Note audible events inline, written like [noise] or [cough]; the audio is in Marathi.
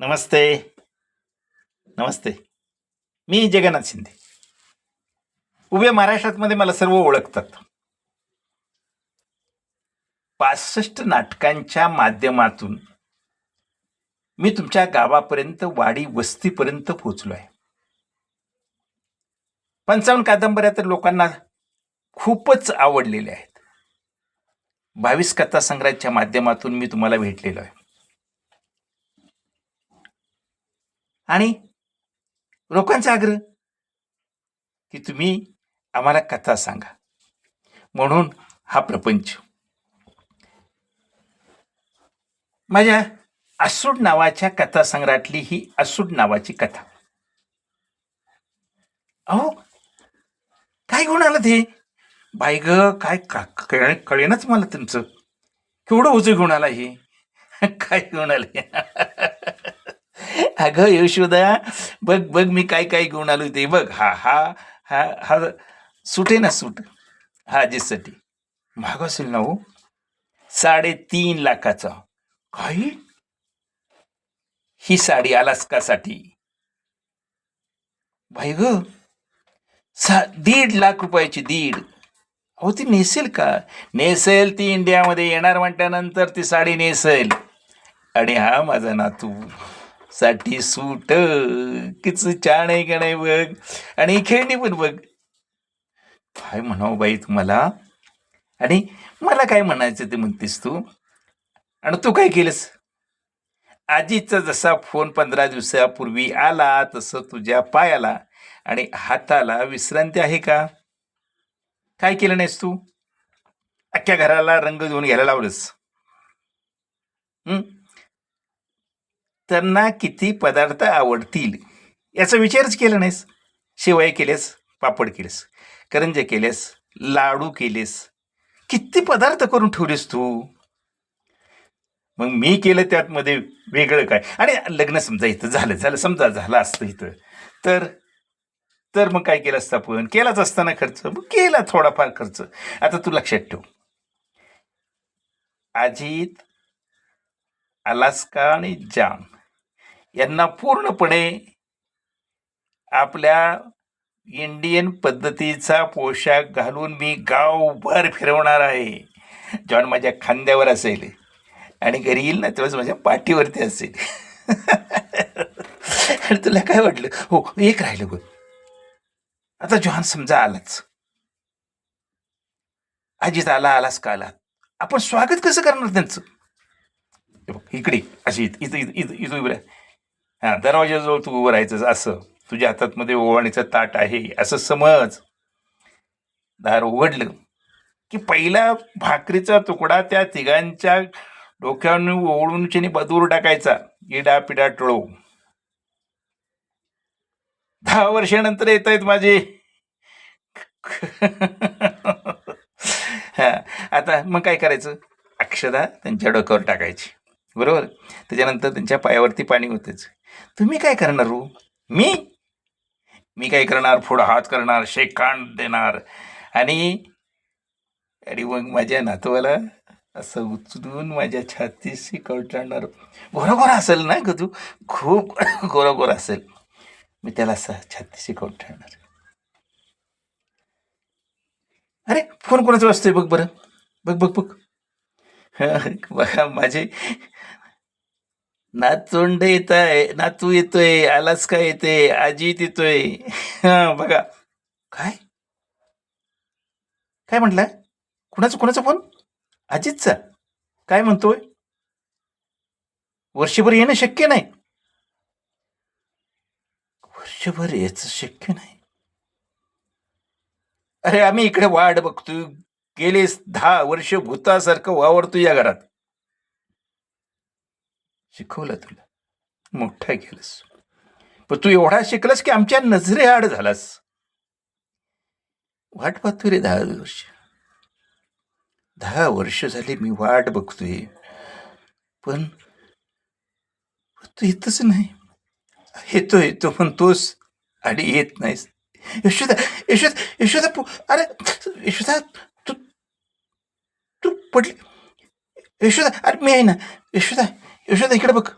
नमस्ते नमस्ते मी जगन्नाथ शिंदे उभ्या महाराष्ट्रातमध्ये मला सर्व ओळखतात पासष्ट नाटकांच्या माध्यमातून मी तुमच्या गावापर्यंत वाडी वस्तीपर्यंत पोचलो आहे पंचावन्न कादंबऱ्या तर लोकांना खूपच आवडलेल्या आहेत बावीस कथासंग्रहाच्या माध्यमातून मी तुम्हाला भेटलेलो आहे आणि लोकांचा आग्रह की तुम्ही आम्हाला कथा सांगा. म्हणून हा प्रपंच. माझ्या असूड नावाच्या कथासंग्रहातली ही असूड नावाची कथा. अहो काय घेऊन आलं ते? बाई ग काय का- कळे- कळेनाच मला तुमचं केवढं ओझं घेऊन आला हे? [laughs] काय घेऊन आलं [laughs] अगं यशोदा बघ बघ मी काय काय घेऊन आलो ते. बघ हा हा हा हा सूट आहे ना सूट? हा आजीसाठी महाग असेल ना हो. साडेतीन लाखाचा. काही ही साडी अलास्कासाठी. भाई ग सा दीड लाख रुपयाची दीड. अहो ती नेसेल का? नेसेल ती इंडियामध्ये येणार म्हटल्यानंतर ती साडी नेसेल. आणि हा माझा नातू. साठी सूट किच छान आहे का नाही बघ आणि खेळणी पण बघ. काय म्हणावं बाई तुम्हाला? आणि मला काय म्हणायचं ते म्हणतेस तू? आणि तू काय केलंस? आजीचा जसा फोन पंधरा दिवसापूर्वी आला तसं तुझ्या पायाला आणि हाताला विश्रांती आहे का? काय केलं नाहीस तू? अख्ख्या घराला रंग देऊन घ्यायला लावलंस. त्यांना किती पदार्थ आवडतील याचा विचारच केला नाहीस. शेवया केलेस पापड केलेस करंजे केलेस लाडू केलेस किती पदार्थ करून ठेवलेस तू? मग मी केलं त्यातमध्ये वेगळं काय? आणि लग्न समजा इथं झालं झालं समजा झालं असतं इथं. तर तर मग काय केलं असतं आपण? केलाच असताना खर्च. मग केला थोडाफार खर्च. आता तू लक्षात ठेव. अजित अलास्का आणि जाम. यांना पूर्णपणे आपल्या इंडियन पद्धतीचा पोशाख घालून मी गावभर फिरवणार आहे. जॉन माझ्या खांद्यावर असेल. आणि घरी येईल ना तेव्हाच माझ्या पाठीवरती असेल. आणि तुला काय वाटलं? हो एक राहिलं बघ. आता जॉन समजा आलाच. आजीत आला आलास का आला? आपण स्वागत कसं करणार त्यांचं? इकडे अशी इथं इथं इथं इथं हा दरवाजाजवळ तू उभं राहायचं असं. तुझ्या हातात मध्ये ओवाणीचं ताट आहे असं समज. दार उघडलं की पहिला भाकरीचा तुकडा त्या तिघांच्या डोक्यावर ओवळून चिनी बदूर टाकायचा. इडा पिडा टळो. दहा वर्षानंतर येत आहेत माझे. हा आता मग काय करायचं? अक्षदा त्यांच्या डोक्यावर टाकायची. बरोबर? त्याच्यानंतर त्यांच्या पायावरती पाणी होतेच तुम्ही काय करणार हो? मी? मी काय करणार? पुढं हात करणार शेकांड देणार. आणि आणि मग माझ्या नातवाला असं उचलून माझ्या छातीशी कवटाळणार. गोरा असेल ना ग तू? खूप गोरा असेल. मी त्याला असं छातीशी कवटाळणार. अरे फोन कोणाचा वाजतोय? बघ बरं. बघ बघ बघ. [laughs] बघा माझे नातोंड येत आहे नातू येतोय आलाच का येते आजीत येतोय. हा बघा. काय? काय म्हटलं? कुणाचा कुणाचा फोन अजितचा काय म्हणतोय? वर्षभर येणं शक्य नाही. वर्षभर यायचं शक्य नाही. अरे आम्ही इकडे वाट बघतोय. गेलेस दहा वर्ष भूतासारखं वावरतो या घरात. शिकवलं तुला. मोठा केलंस. पण तू एवढा शिकलास की आमच्या नजरे आड झालास. वाट पाहतोय रे दहा वर्ष. दहा वर्ष झाली मी वाट बघतोय. पण पण तू येतच नाही. येतो येतो पण तोच आणि येत नाहीस. यशोदा यशोदा यशोदा अरे यशोदा तू तू पडली. यशोदा अरे मी आहे ना. यशोदा यशोदा इकडे बघ